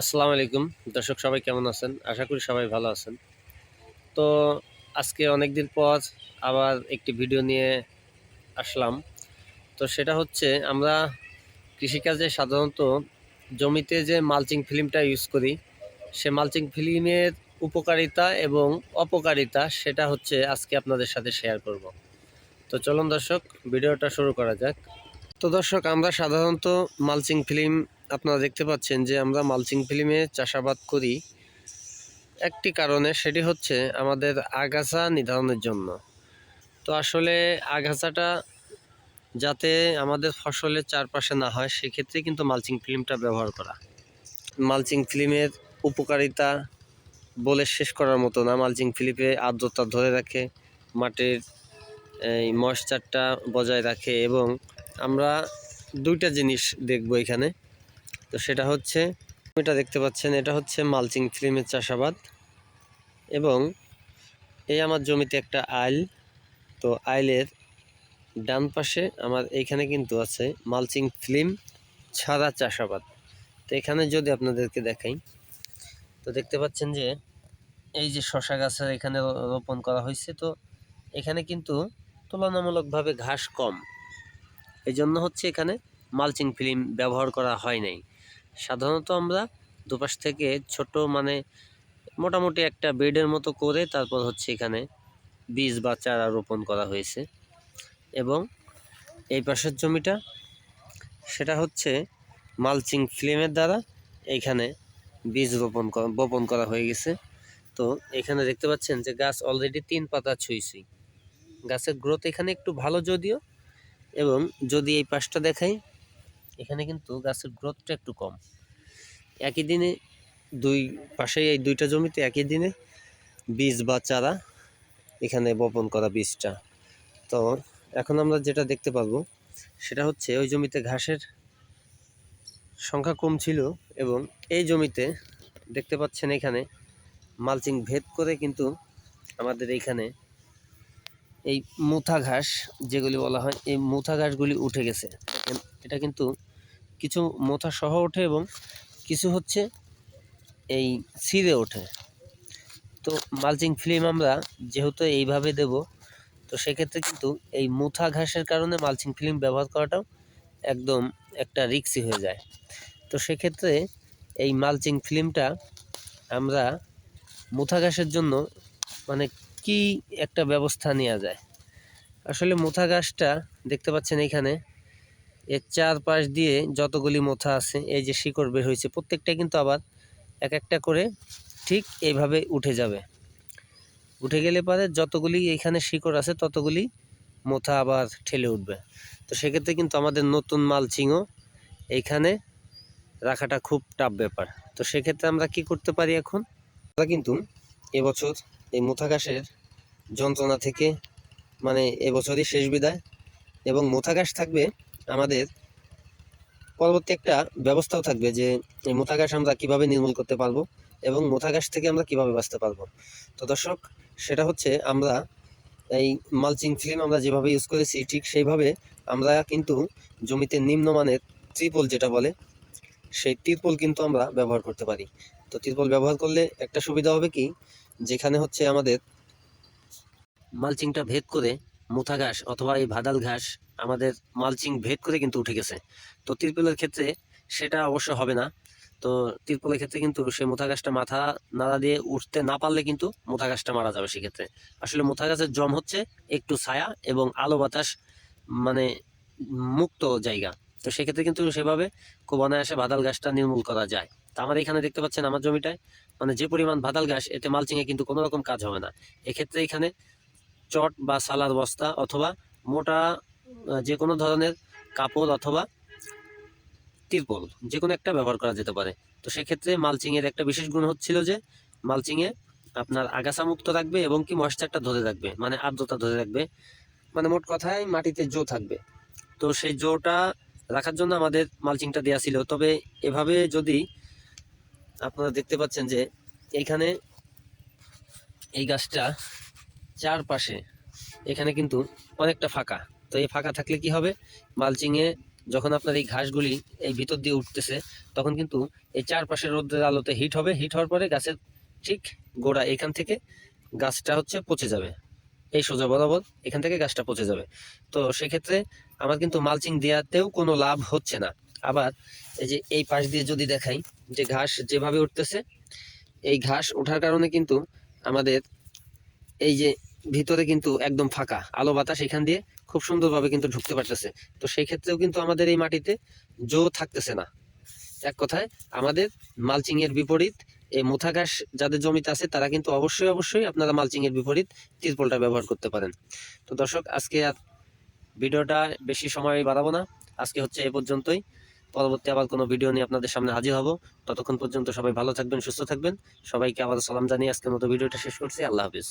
আসসালামু আলাইকুম। দর্শক, সবাই কেমন আছেন? আশা করি সবাই ভালো আছেন। তো আজকে অনেক দিন পর আবার একটি ভিডিও নিয়ে আসলাম। তো সেটা হচ্ছে, আমরা কৃষিকাজে সাধারণত জমিতে যে মালচিং ফিল্মটা ইউজ করি, সে মালচিং ফিল্মের উপকারিতা এবং অপকারিতা সেটা হচ্ছে আজকে আপনাদের সাথে শেয়ার করব। তো চলুন দর্শক, ভিডিওটা শুরু করা যাক। তো দর্শক, আমরা সাধারণত মালচিং ফিল্ম আপনারা দেখতে পাচ্ছেন যে আমরা মালচিং ফিল্মে চাষাবাদ করি। একটি কারণে সেটি হচ্ছে আমাদের আগাছা নির্ধারণের জন্য। তো আসলে আগাছাটা যাতে আমাদের ফসলের চারপাশে না হয়, সেক্ষেত্রে কিন্তু মালচিং ফিল্মটা ব্যবহার করা। মালচিং ফিল্মের উপকারিতা বলে শেষ করার মতো না। মালচিং ফিল্মে আর্দ্রতা ধরে রাখে, মাটির এই ময়েশ্চারটা বজায় রাখে এবং আমরা দুইটা জিনিস দেখব এখানে। তো সেটা হচ্ছে, এটা দেখতে পাচ্ছেন, এটা হচ্ছে মালচিং ফিল্মের চাষাবাদ এবং এই আমার জমিতে একটা আইল। তো আইলের ডান পাশে আমার এইখানে কিন্তু আছে মালচিং ফিল্ম ছাড়া চাষাবাদ। তো এখানে যদি আপনাদেরকে দেখাই, তো দেখতে পাচ্ছেন যে এই যে শশা গাছের এখানে রোপণ করা হয়েছে। তো এখানে কিন্তু তুলনামূলকভাবে ঘাস কম। এই জন্য হচ্ছে এখানে মালচিং ফিল্ম ব্যবহার করা হয় নাই। সাধারণত আমরা দুপাশ থেকে ছোট মানে মোটামুটি একটা বেডের মতো করে তারপর হচ্ছে এখানে বীজ বা চারা রোপণ করা হয়েছে। এবং এই পাশের জমিটা, সেটা হচ্ছে মালচিং ফিল্মের দ্বারা এইখানে বীজ রোপণ বপন করা হয়ে গেছে। তো এখানে দেখতে পাচ্ছেন যে গাছ অলরেডি তিন পাতা ছুঁই ছুঁই গাছের গ্রোথ এখানে একটু ভালো যদিও, এবং যদি এই পাশটা দেখাই, এখানে কিন্তু গাছের গ্রোথটা একটু কম। একই দিনে দুই পাশেই এই দুইটা জমিতে একই দিনে বীজ বা চারা এখানে বপন করা বীজটা। তো এখন আমরা যেটা দেখতে পারব, সেটা হচ্ছে ওই জমিতে ঘাসের সংখ্যা কম ছিল, এবং এই জমিতে দেখতে পাচ্ছেন এখানে মালচিং ভেদ করে কিন্তু আমাদের এইখানে এই মুথা ঘাস যেগুলি বলা হয়, এই মুথা ঘাসগুলি উঠে গেছে। এটা কিন্তু কিছু মোথা সহ ওঠে এবং কিছু হচ্ছে এই ছিঁড়ে ওঠে। তো মালচিং ফিল্ম আমরা যেহেতু এইভাবে দেব, তো সেক্ষেত্রে কিন্তু এই মুথা ঘাসের কারণে মালচিং ফিল্ম ব্যবহার করাটাও একদম একটা রিক্সি হয়ে যায়। তো সেক্ষেত্রে এই মালচিং ফিল্মটা আমরা মুথা ঘাসের জন্য মানে কি একটা ব্যবস্থা নেওয়া যায়। আসলে মোথা গাছটা দেখতে পাচ্ছেন এখানে, এর চারপাশ দিয়ে যতগুলি মোথা আছে, এই যে শিকড় বের হয়েছে, প্রত্যেকটা কিন্তু আবার এক একটা করে ঠিক এইভাবে উঠে যাবে। উঠে গেলে পরে যতগুলি এখানে শিকড় আছে, ততগুলি মোথা আবার ঠেলে উঠবে। তো সেক্ষেত্রে কিন্তু আমাদের নতুন মালচিংও এইখানে রাখাটা খুব টাফ ব্যাপার। তো সেক্ষেত্রে আমরা কি করতে পারি এখন? আমরা কিন্তু এবছর এই মোথা ঘাসের যন্ত্রণা থেকে মানে এবছরই শেষ বিদায়। এবং মোথা ঘাস থাকবে, আমাদের পরবর্তী একটা ব্যবস্থাও থাকবে যে, এই মোথা ঘাস আমরা কীভাবে নির্মূল করতে পারব এবং মোথা ঘাস থেকে আমরা কীভাবে বাঁচতে পারব। তো দর্শক, সেটা হচ্ছে আমরা এই মালচিং ফিল্ম আমরা যেভাবে ইউজ করেছি, ঠিক সেইভাবে আমরা কিন্তু জমিতে নিম্নমানের ত্রিপল যেটা বলে, সেই ত্রিপল কিন্তু আমরা ব্যবহার করতে পারি। তো ত্রিপল ব্যবহার করলে একটা সুবিধা হবে কি যেখানে হচ্ছে আমাদের মালচিংটা ভেদ করে মুথা ঘাস অথবা এই ভাদাল ঘাস আমাদের মালচিং ভেদ করে কিন্তু উঠে গেছে। তো তিরপলের ক্ষেত্রে সেটা অবশ্য হবে না। তো তিরপলের ক্ষেত্রে কিন্তু সেই মুথা গাছটা মাথা নাড়া দিয়ে উঠতে না পারলে কিন্তু মুথা গাছটা মারা যাবে সেক্ষেত্রে। আসলে মুথা গাছের জম হচ্ছে একটু ছায়া এবং আলো বাতাস মানে মুক্ত জায়গা। তো সেক্ষেত্রে কিন্তু সেভাবে খুব অনায়াসে ভাদাল গাছটা নির্মূল করা যায়। তো আমার এখানে দেখতে পাচ্ছেন আমার জমিটায় মানে যে পরিমাণ ভাদাল গাছ এতে মালচিংয়ে কিন্তু কোনো রকম কাজ হবে না। এক্ষেত্রে এখানে চট বা সালার বস্তা অথবা মোটা যে কোনো ধরনের কাপড় অথবা তিরপল, যে কোনো একটা ব্যবহার করা যেতে পারে। তো সেক্ষেত্রে মালচিংয়ের একটা বিশেষ গুণ হচ্ছিল যে মালচিংয়ে আপনার আগাছা মুক্ত রাখবে এবং কি ময়েশ্চারটা ধরে রাখবে মানে আর্দ্রতা ধরে রাখবে। মানে মোট কথায় মাটিতে জো থাকবে। তো সেই জোটা রাখার জন্য আমাদের মালচিংটা দেওয়া ছিল। তবে এভাবে যদি আপনারা দেখতে পাচ্ছেন যে এইখানে এই গাছটা চারপাশে এখানে কিন্তু অনেকটা ফাঁকা। তো এই ফাঁকা থাকলে কি হবে? মালচিংয়ে যখন আপনার এই ঘাসগুলি এই ভিতর দিয়ে উঠতেছে, তখন কিন্তু এই চারপাশে রোদের আলোতে হিট হবে। হিট হওয়ার পরে গাছের ঠিক গোড়া এখান থেকে গাছটা হচ্ছে পচে যাবে। এই সোজা বরাবর এখান থেকে গাছটা পচে যাবে। তো সেক্ষেত্রে আমার কিন্তু মালচিং দেওয়াতেও কোনো লাভ হচ্ছে না। আবার এই যে এই পাশ দিয়ে যদি দেখাই যে ঘাস যেভাবে উঠতেছে, এই ঘাস ওঠার কারণে কিন্তু আমাদের এই যে ভিতরে কিন্তু একদম ফাঁকা, আলো বাতাস এখান দিয়ে খুব সুন্দরভাবে কিন্তু ঢুকতে পারতেছে। তো সেই ক্ষেত্রেও কিন্তু আমাদের এই মাটিতে জো থাকতেছে না। এক কথায় আমাদের মালচিং এর বিপরীত এই মুথা ঘাস যাদের জমিতে আছে তারা কিন্তু অবশ্যই অবশ্যই আপনারা মালচিং এর বিপরীত তিরপলটা ব্যবহার করতে পারেন। তো দর্শক, আজকে আর ভিডিওটা বেশি সময় বাড়াবো না। আজকে হচ্ছে এ পর্যন্তই। পরবর্তী আবার কোনো ভিডিও নিয়ে আপনাদের সামনে হাজির হব। ততক্ষণ পর্যন্ত সবাই ভালো থাকবেন, সুস্থ থাকবেন। সবাইকে আবার সালাম জানিয়ে আজকের মতো ভিডিওটা শেষ করছি। আল্লাহ হাফিজ।